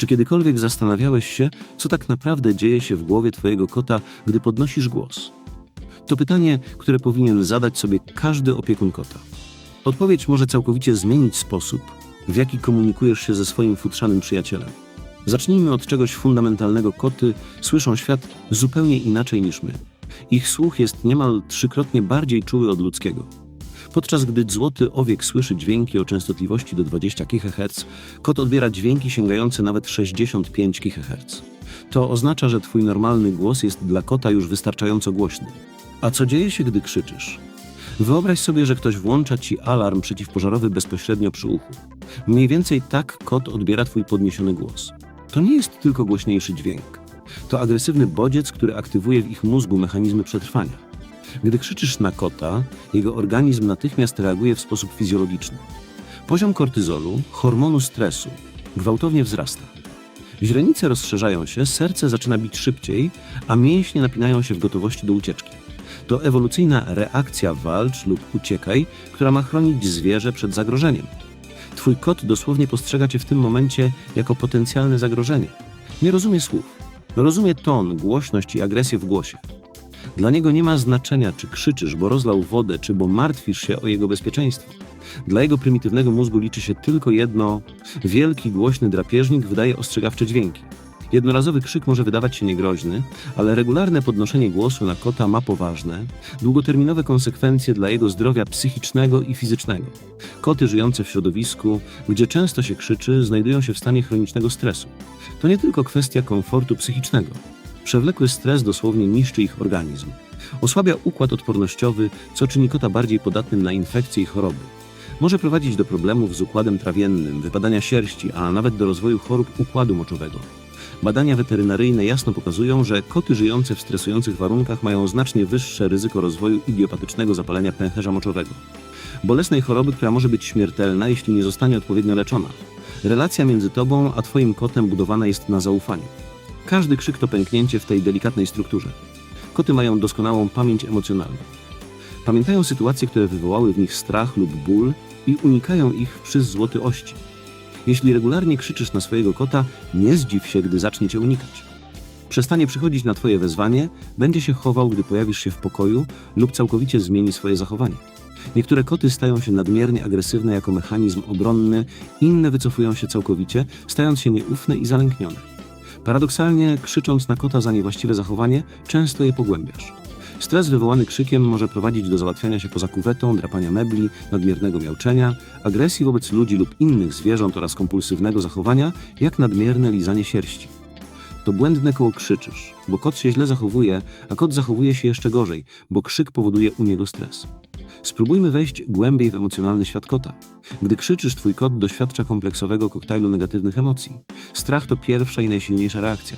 Czy kiedykolwiek zastanawiałeś się, co tak naprawdę dzieje się w głowie Twojego kota, gdy podnosisz głos? To pytanie, które powinien zadać sobie każdy opiekun kota. Odpowiedź może całkowicie zmienić sposób, w jaki komunikujesz się ze swoim futrzanym przyjacielem. Zacznijmy od czegoś fundamentalnego. Koty słyszą świat zupełnie inaczej niż my. Ich słuch jest niemal trzykrotnie bardziej czuły od ludzkiego. Podczas gdy złoty owiek słyszy dźwięki o częstotliwości do 20 kHz, kot odbiera dźwięki sięgające nawet 65 kHz. To oznacza, że twój normalny głos jest dla kota już wystarczająco głośny. A co dzieje się, gdy krzyczysz? Wyobraź sobie, że ktoś włącza ci alarm przeciwpożarowy bezpośrednio przy uchu. Mniej więcej tak kot odbiera twój podniesiony głos. To nie jest tylko głośniejszy dźwięk. To agresywny bodziec, który aktywuje w ich mózgu mechanizmy przetrwania. Gdy krzyczysz na kota, jego organizm natychmiast reaguje w sposób fizjologiczny. Poziom kortyzolu, hormonu stresu, gwałtownie wzrasta. Źrenice rozszerzają się, serce zaczyna bić szybciej, a mięśnie napinają się w gotowości do ucieczki. To ewolucyjna reakcja walcz lub uciekaj, która ma chronić zwierzę przed zagrożeniem. Twój kot dosłownie postrzega cię w tym momencie jako potencjalne zagrożenie. Nie rozumie słów. Rozumie ton, głośność i agresję w głosie. Dla niego nie ma znaczenia, czy krzyczysz, bo rozlał wodę, czy bo martwisz się o jego bezpieczeństwo. Dla jego prymitywnego mózgu liczy się tylko jedno: wielki, głośny drapieżnik wydaje ostrzegawcze dźwięki. Jednorazowy krzyk może wydawać się niegroźny, ale regularne podnoszenie głosu na kota ma poważne, długoterminowe konsekwencje dla jego zdrowia psychicznego i fizycznego. Koty żyjące w środowisku, gdzie często się krzyczy, znajdują się w stanie chronicznego stresu. To nie tylko kwestia komfortu psychicznego. Przewlekły stres dosłownie niszczy ich organizm. Osłabia układ odpornościowy, co czyni kota bardziej podatnym na infekcje i choroby. Może prowadzić do problemów z układem trawiennym, wypadania sierści, a nawet do rozwoju chorób układu moczowego. Badania weterynaryjne jasno pokazują, że koty żyjące w stresujących warunkach mają znacznie wyższe ryzyko rozwoju idiopatycznego zapalenia pęcherza moczowego. Bolesnej choroby, która może być śmiertelna, jeśli nie zostanie odpowiednio leczona. Relacja między tobą a twoim kotem budowana jest na zaufaniu. Każdy krzyk to pęknięcie w tej delikatnej strukturze. Koty mają doskonałą pamięć emocjonalną. Pamiętają sytuacje, które wywołały w nich strach lub ból i unikają ich przy złoty ości. Jeśli regularnie krzyczysz na swojego kota, nie zdziw się, gdy zacznie cię unikać. Przestanie przychodzić na twoje wezwanie, będzie się chował, gdy pojawisz się w pokoju lub całkowicie zmieni swoje zachowanie. Niektóre koty stają się nadmiernie agresywne jako mechanizm obronny, inne wycofują się całkowicie, stając się nieufne i zalęknione. Paradoksalnie, krzycząc na kota za niewłaściwe zachowanie, często je pogłębiasz. Stres wywołany krzykiem może prowadzić do załatwiania się poza kuwetą, drapania mebli, nadmiernego miauczenia, agresji wobec ludzi lub innych zwierząt oraz kompulsywnego zachowania, jak nadmierne lizanie sierści. To błędne koło krzyczysz, bo kot się źle zachowuje, a kot zachowuje się jeszcze gorzej, bo krzyk powoduje u niego stres. Spróbujmy wejść głębiej w emocjonalny świat kota. Gdy krzyczysz, twój kot doświadcza kompleksowego koktajlu negatywnych emocji. Strach to pierwsza i najsilniejsza reakcja.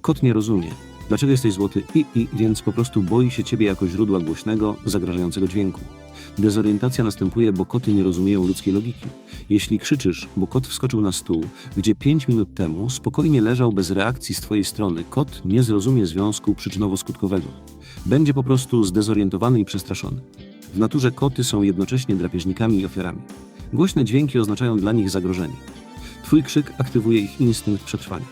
Kot nie rozumie, dlaczego jesteś złoty i, i więc po prostu boi się ciebie jako źródła głośnego, zagrażającego dźwięku. Dezorientacja następuje, bo koty nie rozumieją ludzkiej logiki. Jeśli krzyczysz, bo kot wskoczył na stół, gdzie 5 minut temu spokojnie leżał bez reakcji z twojej strony, kot nie zrozumie związku przyczynowo-skutkowego. Będzie po prostu zdezorientowany i przestraszony. W naturze koty są jednocześnie drapieżnikami i ofiarami. Głośne dźwięki oznaczają dla nich zagrożenie. Twój krzyk aktywuje ich instynkt przetrwania.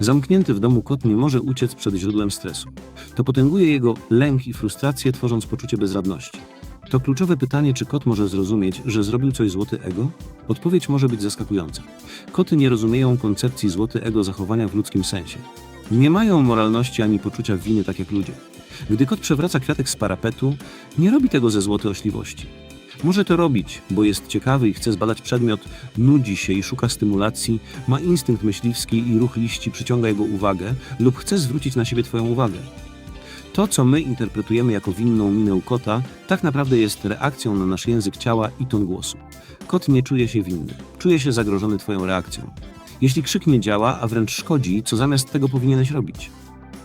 Zamknięty w domu kot nie może uciec przed źródłem stresu. To potęguje jego lęk i frustrację, tworząc poczucie bezradności. To kluczowe pytanie, czy kot może zrozumieć, że zrobił coś złoty ego? Odpowiedź może być zaskakująca. Koty nie rozumieją koncepcji złoty ego zachowania w ludzkim sensie. Nie mają moralności ani poczucia winy tak jak ludzie. Gdy kot przewraca kwiatek z parapetu, nie robi tego ze złotej ośliwości. Może to robić, bo jest ciekawy i chce zbadać przedmiot, nudzi się i szuka stymulacji, ma instynkt myśliwski i ruch liści przyciąga jego uwagę lub chce zwrócić na siebie Twoją uwagę. To, co my interpretujemy jako winną minę kota, tak naprawdę jest reakcją na nasz język ciała i ton głosu. Kot nie czuje się winny, czuje się zagrożony Twoją reakcją. Jeśli krzyk nie działa, a wręcz szkodzi, co zamiast tego powinieneś robić?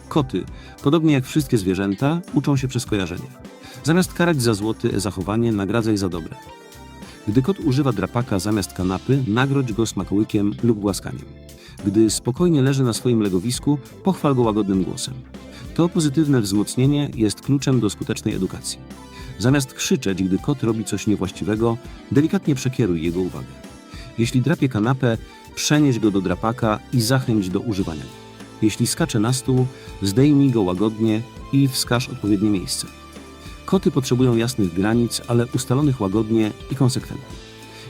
Koty, podobnie jak wszystkie zwierzęta, uczą się przez kojarzenie. Zamiast karać za złoty zachowanie, nagradzaj za dobre. Gdy kot używa drapaka zamiast kanapy, nagrodź go smakołykiem lub głaskaniem. Gdy spokojnie leży na swoim legowisku, pochwal go łagodnym głosem. To pozytywne wzmocnienie jest kluczem do skutecznej edukacji. Zamiast krzyczeć, gdy kot robi coś niewłaściwego, delikatnie przekieruj jego uwagę. Jeśli drapie kanapę, Przenieś go do drapaka i zachęć do używania go. Jeśli skacze na stół, zdejmij go łagodnie i wskaż odpowiednie miejsce. Koty potrzebują jasnych granic, ale ustalonych łagodnie i konsekwentnie.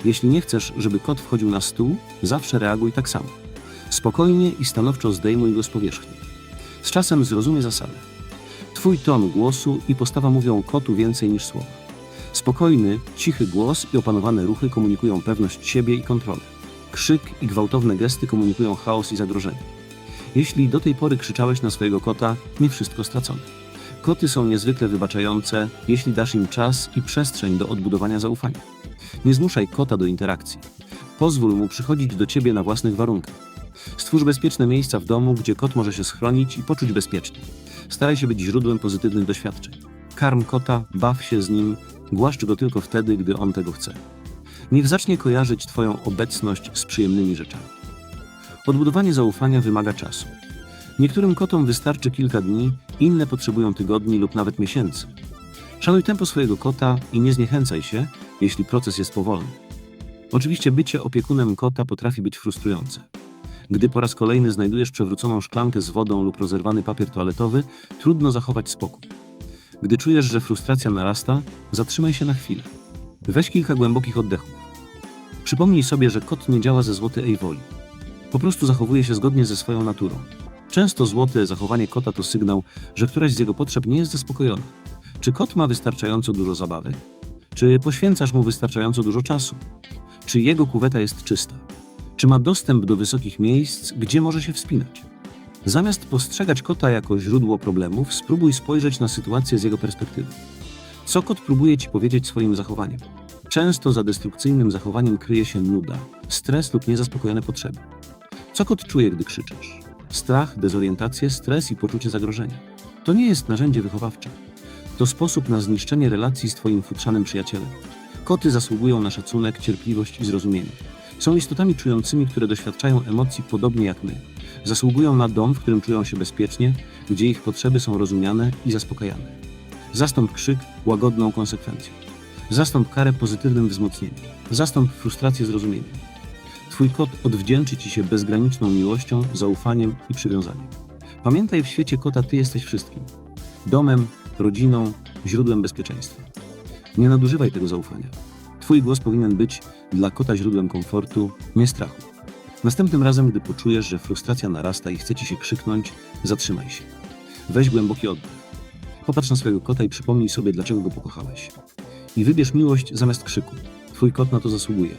Jeśli nie chcesz, żeby kot wchodził na stół, zawsze reaguj tak samo. Spokojnie i stanowczo zdejmuj go z powierzchni. Z czasem zrozumie zasady. Twój ton głosu i postawa mówią kotu więcej niż słowa. Spokojny, cichy głos i opanowane ruchy komunikują pewność siebie i kontrolę. Krzyk i gwałtowne gesty komunikują chaos i zagrożenie. Jeśli do tej pory krzyczałeś na swojego kota, nie wszystko stracone. Koty są niezwykle wybaczające, jeśli dasz im czas i przestrzeń do odbudowania zaufania. Nie zmuszaj kota do interakcji. Pozwól mu przychodzić do ciebie na własnych warunkach. Stwórz bezpieczne miejsca w domu, gdzie kot może się schronić i poczuć bezpiecznie. Staraj się być źródłem pozytywnych doświadczeń. Karm kota, baw się z nim, głaszcz go tylko wtedy, gdy on tego chce. Niech zacznie kojarzyć Twoją obecność z przyjemnymi rzeczami. Odbudowanie zaufania wymaga czasu. Niektórym kotom wystarczy kilka dni, inne potrzebują tygodni lub nawet miesięcy. Szanuj tempo swojego kota i nie zniechęcaj się, jeśli proces jest powolny. Oczywiście bycie opiekunem kota potrafi być frustrujące. Gdy po raz kolejny znajdujesz przewróconą szklankę z wodą lub rozerwany papier toaletowy, trudno zachować spokój. Gdy czujesz, że frustracja narasta, zatrzymaj się na chwilę. Weź kilka głębokich oddechów. Przypomnij sobie, że kot nie działa ze złotej woli. Po prostu zachowuje się zgodnie ze swoją naturą. Często złote zachowanie kota to sygnał, że któraś z jego potrzeb nie jest zaspokojona. Czy kot ma wystarczająco dużo zabawek? Czy poświęcasz mu wystarczająco dużo czasu? Czy jego kuweta jest czysta? Czy ma dostęp do wysokich miejsc, gdzie może się wspinać? Zamiast postrzegać kota jako źródło problemów, spróbuj spojrzeć na sytuację z jego perspektywy. Co kot próbuje ci powiedzieć swoim zachowaniem? Często za destrukcyjnym zachowaniem kryje się nuda, stres lub niezaspokojone potrzeby. Co kot czuje, gdy krzyczysz? Strach, dezorientację, stres i poczucie zagrożenia. To nie jest narzędzie wychowawcze. To sposób na zniszczenie relacji z Twoim futrzanym przyjacielem. Koty zasługują na szacunek, cierpliwość i zrozumienie. Są istotami czującymi, które doświadczają emocji podobnie jak my. Zasługują na dom, w którym czują się bezpiecznie, gdzie ich potrzeby są rozumiane i zaspokajane. Zastąp krzyk łagodną konsekwencją. Zastąp karę pozytywnym wzmocnieniem. Zastąp frustrację zrozumieniem. Twój kot odwdzięczy Ci się bezgraniczną miłością, zaufaniem i przywiązaniem. Pamiętaj, w świecie kota Ty jesteś wszystkim. Domem, rodziną, źródłem bezpieczeństwa. Nie nadużywaj tego zaufania. Twój głos powinien być dla kota źródłem komfortu, nie strachu. Następnym razem, gdy poczujesz, że frustracja narasta i chce Ci się krzyknąć, zatrzymaj się. Weź głęboki oddech. Popatrz na swojego kota i przypomnij sobie, dlaczego go pokochałeś. I wybierz miłość zamiast krzyku. Twój kot na to zasługuje.